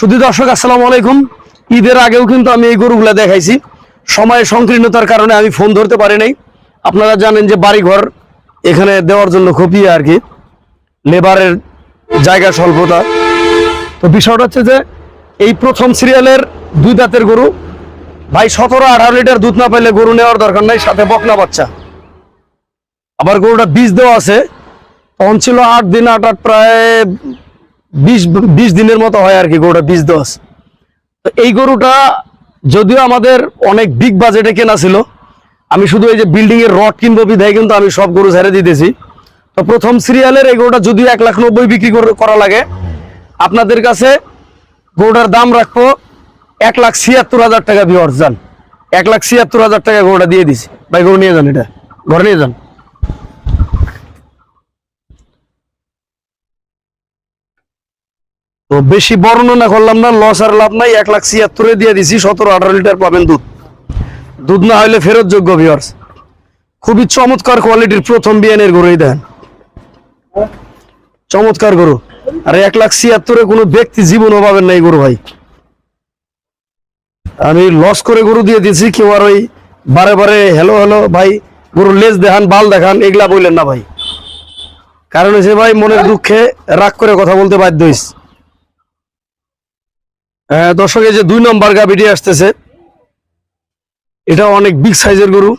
শুধু দর্শক, আসসালামু আলাইকুম। ঈদের আগেও কিন্তু আমি এই গরুগুলা দেখাইছি। সময়ের সংকীর্ণতার কারণে আমি ফোন ধরতে পারি নাই। আপনারা জানেন যে বাড়িঘর এখানে দেওয়ার জন্য খুব ইয়ে আর কি, লেবারের জায়গা স্বল্পতা। তো বিষয়টা হচ্ছে যে, এই প্রথম সিরিয়ালের দুই দাঁতের গরু, ভাই সতেরো আঠারো লিটার দুধ না পাইলে গরু নেওয়ার দরকার নাই, সাথে বকনা বাচ্চা। আবার গরুটা বীজ দেওয়া আছে। তখন ছিল আট দিন, আট আট প্রায় বিশ বিশ দিনের মতো হয় আর কি গরুটা, বিশ, দশ। তো এই গরুটা যদিও আমাদের অনেক বিগ বাজেটে কেনা ছিল, আমি শুধু এই যে বিল্ডিং এর রড কিনবো বিধায় কিন্তু আমি সব গরু ছেড়ে দিতেছি। তো প্রথম সিরিয়ালের এই গরুটা যদিও এক লাখ নব্বই বিক্রি কর- লাগে, আপনাদের কাছে গরুটার দাম রাখব এক লাখ ছিয়াত্তর হাজার টাকা বিওয়ার্স যান। এক লাখ ছিয়াত্তর হাজার টাকা গরুটা দিয়ে দিছি। ভাই, গরু নিয়ে যান এটা। ঘরে নিয়ে যান। তো বেশি বর্ণনা করলাম না লস আর লাভ নাই, এক লাখ ছিয়াত্তরে দিয়ে দিছি, সতেরো, আঠারো লিটার পাবেন দুধ। দুধ না হইলে ফেরত যোগ্য ভিওর্স খুবই চমৎকার কোয়ালিটির প্রথম বিয়ানের গরুই দেন। চমৎকার গরু। আর এক লাখ ছিয়াত্তরে কোনো ব্যক্তি জীবনও পাবেন না এই গরু ভাই। আমি লস করে গরু দিয়ে দিয়েছি, কেউ আর ওই বারে বারে হ্যালো হ্যালো ভাই, গরুর লেজ দেখান, বাল দেখান, এগুলা বললেন না ভাই। কারণ হচ্ছে ভাই, মনের দুঃখে রাগ করে কথা বলতে বাধ্য হইস দর্শক, এই যে দুই নম্বর গাভিটি আসতেছে। এটা অনেক বিগ সাইজের গরু।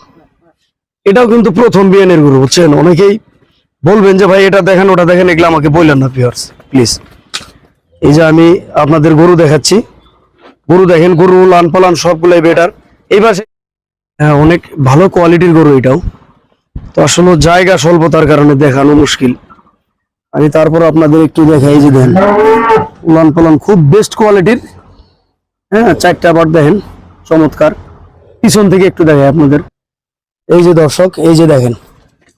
এটাও কিন্তু প্রথম বিয়ানের গরু, বুঝছেন? অনেকেই বলবেন যে, ভাই, এটা দেখেন, ওটা দেখেন, এগুলো আমাকে বললেন না পিওর্স প্লিজ এই যে আমি আপনাদের গরু দেখাচ্ছি। গরু দেখেন, গরু লান পালান সবগুলোই বেটার এইবার সে- হ্যাঁ অনেক ভালো কোয়ালিটির গরু এটাও। তো আসলে জায়গা স্বল্পতার কারণে দেখানো মুশকিল। আমি তারপর আপনাদের একটু দেখাই যে, দেন উলান পালান খুব বেস্ট কোয়ালিটির হ্যাঁ চারটা বার দেখেন, চমৎকার। পিছন থেকে একটু দেখাই আপনাদের। এই যে দর্শক, এই যে দেখেন,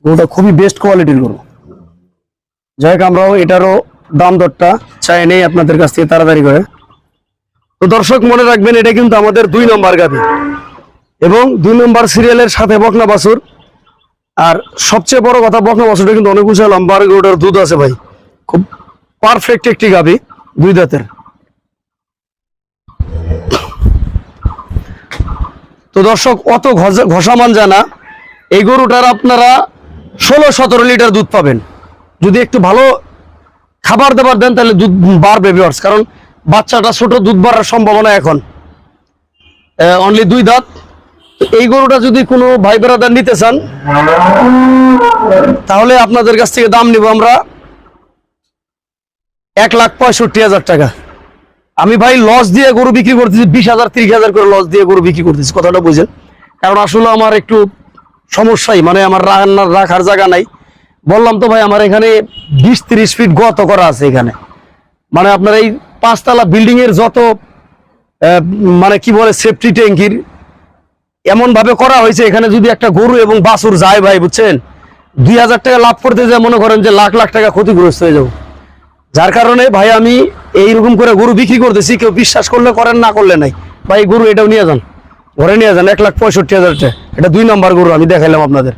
গরুটা খুবই বেস্ট কোয়ালিটির গরু। যাই আমরাও এটারও দাম দরটা চাই নেই আপনাদের কাছ থেকে তাড়াতাড়ি করে। তো দর্শক, মনে রাখবেন, এটা কিন্তু আমাদের দুই নম্বর গাভি এবং দুই নম্বর সিরিয়ালের সাথে বকনা বাসুর আর সবচেয়ে বড় কথা, বকনা বাছুরটা কিন্তু অনেক উঁচা লম্বা গরুটার দুধ আছে ভাই। খুব পারফেক্ট একটি গাভি দুই দাঁতের। তো দর্শক, অত ঘষা- ঘষামান জানা এই গরুটার আপনারা ষোলো সতেরো লিটার দুধ পাবেন। যদি একটু ভালো খাবার দাবার দেন, তাহলে দুধ বাড়বে ভিউয়ার্স কারণ বাচ্চাটা ছোট, দুধ বাড়ার সম্ভাবনা এখন। অনলি দুই দাঁত। তো এই গরুটা যদি কোনো ভাই বেড়াদার নিতে চান, তাহলে আপনাদের কাছ থেকে দাম নিব আমরা এক লাখ পঁয়ষট্টি হাজার টাকা। আমি ভাই লস দিয়ে গরু বিক্রি করতেছি, বিশ হাজার, তিরিশ হাজার করে লস দিয়ে গরু বিক্রি করতেছি, কথাটা বুঝেন? কারণ আসলে আমার একটু সমস্যাই মানে আমার রান্নার, রাখার জায়গা নাই। বললাম তো ভাই, আমার এখানে বিশ তিরিশ ফিট গত করা আছে এখানে। মানে আপনার এই পাঁচতলা বিল্ডিং এর যত মানে কি বলে সেফটি ট্যাঙ্কির এমন ভাবে করা হয়েছে, এখানে যদি একটা গরু এবং বাছুর যায় ভাই, বুঝছেন? দুই হাজার টাকা লাভ করতে যায়, মনে করেন যে লাখ লাখ টাকা ক্ষতিগ্রস্ত হয়ে যাব। যার কারণে ভাই আমি এইরকম করে গরু বিক্রি করতেছি, কেউ বিশ্বাস করলে করেন, না করলে নাই। ভাই গরু এটাও নিয়ে যান। ঘরে নিয়ে যান, এক লাখ পঁয়ষট্টি হাজার টাকা। এটা দুই নম্বর গরু, আমি দেখাইলাম আপনাদের।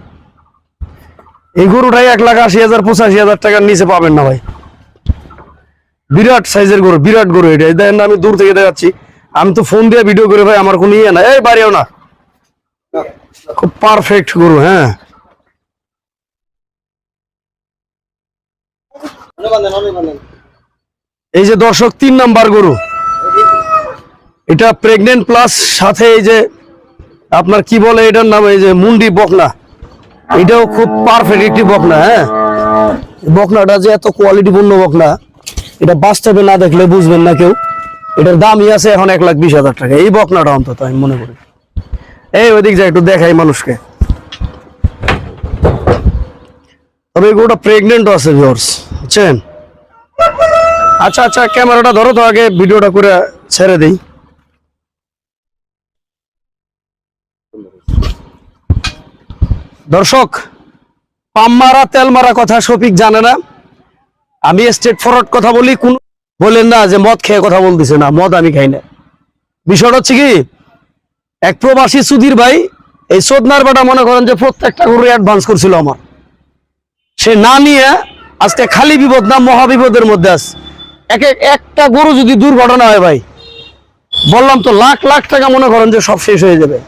এই গরুটাই এক লাখ আশি হাজার, পঁচাশি হাজার টাকার নিচে পাবেন না ভাই। বিরাট সাইজের গরু, বিরাট গরু এটা। দেখেন, আমি দূর থেকে দেখাচ্ছি। আমি তো ফোন দিয়ে ভিডিও করে ভাই, আমার কোনো ইয়ে না এই বাড়িও না। খুব পারফেক্ট গরু হ্যাঁ। এই যে দর্শক, তিন নাম্বার গরু। এটা প্রেগনেন্ট প্লাস সাথে এই যে আপনার কি বলে এটার নাম, এই যে মুন্ডি বকনা। এটাও খুব পারফেক্ট একটি বকনা হ্যাঁ? বকনাটা যে এত কোয়ালিটিপূর্ণ বকনা, এটা বাস্তবে না দেখলে বুঝবেন না কেউ। এটার দামই আছে এখন এক লাখ বিশ হাজার টাকা। এই বকনাটা অন্তত, আমি মনে করি। এই ওইদিক যায় একটু দেখাই মানুষকে। তবে এই গরুটা প্রেগনেন্ট আছে ভিউয়ার্স বুঝছেন? আচ্ছা আচ্ছা ক্যামেরাটা ধরো তো, আগে ভিডিওটা করে ছেড়ে দেই। দর্শক, পাম মারা, তেল মারা কথা শফিক জানে না। আমি স্টেট ফরওয়ার্ড কথা বলি, কোন বলেন না যে মদ খেয়ে কথা বলতেছে না, মদ আমি খাই না। বিষয়টা হচ্ছে কি, এক প্রবাসী সুধীর ভাই এই সোদনার বাটা মনে করেন যে প্রত্যেকটা গরু অ্যাডভান্স করছিল আমার। সে না নিয়ে আজকে খালি বিপদ না মহাবিপদের মধ্যে আছে। এক এক- একটা গরু যদি দুর্ঘটনা হয় ভাই, বললাম তো লাখ লাখ টাকা মনে করেন যে সব শেষ হয়ে যাবে।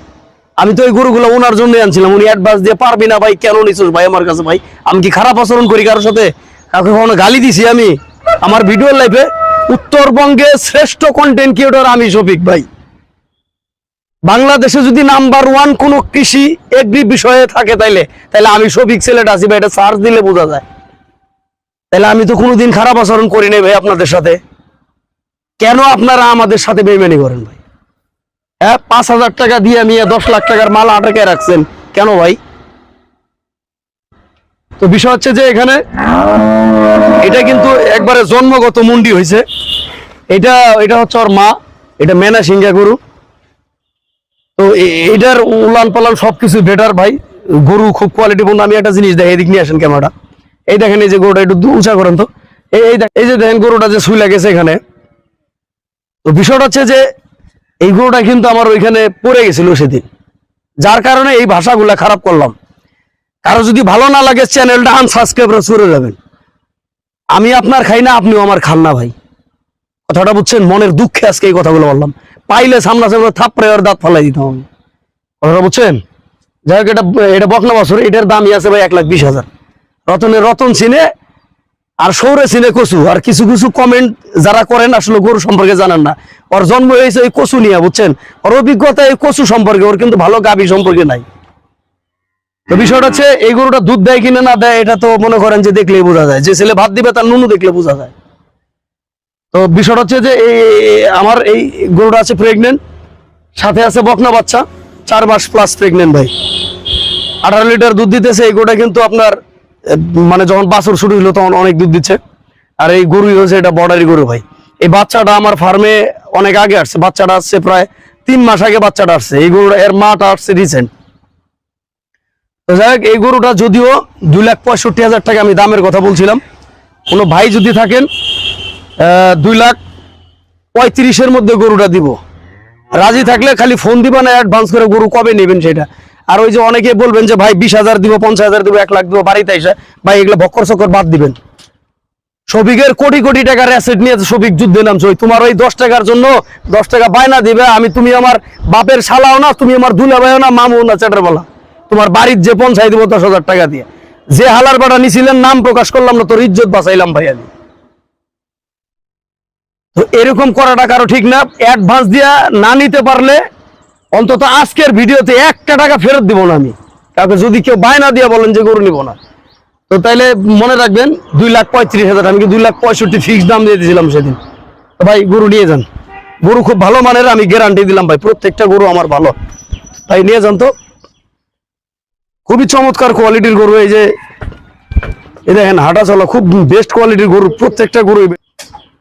আমি তো ওই গরুগুলো ওনার জন্যই আনছিলাম, উনি অ্যাডভান্স দিয়ে পারবি না ভাই, কেন নিছিস ভাই আমার কাছে ভাই? আমি কি খারাপ আচরণ করি কারোর সাথে? কাউকে কখনো গালি দিছি আমি? আমার ভিডিও লাইফে উত্তরবঙ্গে শ্রেষ্ঠ কন্টেন্ট ক্রিয়েটর আমি শফিক ভাই। বাংলাদেশে যদি নাম্বার ওয়ান কোন কৃষি এগ্রি বিষয়ে থাকে তাইলে তাহলে আমি শফিক ছেলেটা আছি ভাই, এটা সার্চ দিলে বোঝা যায়। তাহলে আমি তো কোনোদিন খারাপ আচরণ করি নাই ভাই আপনাদের সাথে। কেন আপনারা আমাদের সাথে বেইমানি করেন ভাই? হ্যাঁ পাঁচ হাজার টাকা দিয়ে নিয়ে দশ লাখ টাকার মাল আটকে রাখছেন। কেন ভাই? তো বিষয় হচ্ছে যে এখানে এটা কিন্তু একবারে জন্মগত মুন্ডি হয়েছে। এটা এটা হচ্ছে ওর মা, এটা মেনা সিংহা গরু। তো এটার উলান পালান সবকিছু বেটার ভাই। গরু খুব কোয়ালিটি পূর্ণ আমি একটা জিনিস দেখে, এদিক নিয়ে আসেন ক্যামেরাটা এই দেখেন, এই যে গরুটা একটু উঁচা করেন তো। এই যে দেখেন গরুটা যে শুই লাগেছে এখানে। তো বিষয়টা হচ্ছে যে, এই গরুটা কিন্তু আমার ওইখানে পড়ে গেছিল সেদিন। যার কারণে এই ভাষাগুলা খারাপ করলাম। কারও যদি ভালো না লাগে, চ্যানেলটা আনসাবস্ক্রাইব করে যাবেন। আমি আপনার খাই না, আপনিও আমার খান না ভাই। কথাটা বুঝছেন? মনের দুঃখে আজকে এই কথাগুলো বললাম। পাইলে সামনা সামনে থাপড়ে ওর দাঁত ফালাই দিতাম আমি। কথাটা বুঝছেন? যাই হোক, এটা এটা বকনা বছর, এটার দামই আছে ভাই এক লাখ বিশ হাজার। রতনের রতন চিনে আর সৌরে চিনে কচু। আর কিছু কিছু কমেন্ট যারা করেন, আসলে গরু সম্পর্কে জানেন না। ওর জন্ম হয়েছে এই কচু নিয়ে, বুঝছেন? ওর অভিজ্ঞতা এই কচু সম্পর্কে, ওর কিন্তু ভালো গাভী সম্পর্কে নাই। তো বিষয়টা হচ্ছে, এই গরুটা দুধ দেয় কিনা না দেয়, এটা তো মনে করেন যে দেখলেই বোঝা যায়। যে ছেলে ভাত দিবে, তার নুনু দেখলে বোঝা যায়। তো বিষয়টা হচ্ছে যে, এই আমার এই গরুটা আছে প্রেগনেন্ট সাথে আছে বকনা বাচ্চা, চার মাস প্লাস প্রেগনেন্ট ভাই। আঠারো লিটার দুধ দিতেছে, এই গরুটা কিন্তু আপনার মানে যখন বাছুর শুরু হলো তখন অনেক দুধ দিচ্ছে। আর এই গরুই হচ্ছে এটা বর্ডারি গরু ভাই। এই বাচ্চাটা আমার ফার্মে অনেক আগে আসছে, বাচ্চাটা আসছে প্রায় তিন মাস আগে বাচ্চাটা আসছে। এই গরুটা এর মাটা আসছে রিসেন্ট তো যাই হোক, এই গরুটা যদিও দুই লাখ পঁয়ষট্টি হাজার টাকা আমি দামের কথা বলছিলাম, কোনো ভাই যদি থাকেন দুই লাখ পঁয়ত্রিশের মধ্যে গরুটা দিব। রাজি থাকলে খালি ফোন দিবা না অ্যাডভান্স করে গরু কবে নেবেন সেটা। আর ওই যে অনেকে বলবেন যে ভাই বিশ হাজার দিব, পঞ্চাশ হাজার দিব, এক লাখ দিব, বাড়িতে এসে ভাই এগুলো ভক্কর চক্কর বাদ দিবেন। শফিকের কোটি কোটি টাকার অ্যাসেট নিয়ে শফিক যুদ্ধে নামছে। ওই তোমার ওই দশ টাকার জন্য দশ টাকা বায়না দিবে, আমি তুমি আমার বাপের শালাও না, তুমি আমার দুলা ভাইও না মামু না, চ্যাটার বলা। তোমার বাড়ির যে পঞ্চায়েত দিব দশ হাজার টাকা দিয়ে। যে হালার বাটা নিছিলেন, নাম প্রকাশ করলাম না, তোর ইজ্জত বাঁচাইলাম ভাই আমি তো এরকম করাটা কারও ঠিক না। অ্যাডভান্স দিয়া না নিতে পারলে অন্তত আজকের ভিডিওতে একটা টাকা ফেরত দিব না আমি। কাউকে যদি কেউ বায়না দিয়ে বলেন যে গরু নিব না। তো তাইলে মনে রাখবেন, দুই লাখ পঁয়ত্রিশ হাজার, আমি দুই লাখ পঁয়ষট্টি ফিক্স দাম দিয়ে দিয়েছিলাম সেদিন। তো ভাই, গরু নিয়ে যান। গরু খুব ভালো মানের, আমি গ্যারান্টি দিলাম ভাই, প্রত্যেকটা গরু আমার ভালো। ভাই নিয়ে যান তো। খুবই চমৎকার কোয়ালিটির গরু এই যে। এই দেখেন, হাঁটা চলা খুব বেস্ট কোয়ালিটির গরু, প্রত্যেকটা গরু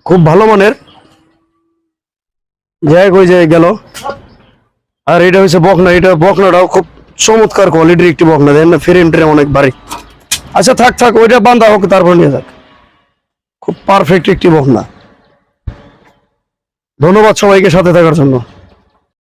খুব ভালো মানের। যাই ওই যে গেল। আর এটা হচ্ছে বকনা, এটা বকনাটাও খুব চমৎকার কোয়ালিটির একটি বকনা। দেন না ফ্রেম অনেক ভারী আচ্ছা থাক থাক, ওইটা বান্ধা হোক, তারপর নিয়ে থাক খুব পারফেক্ট একটি বকনা। ধন্যবাদ সবাইকে সাথে থাকার জন্য।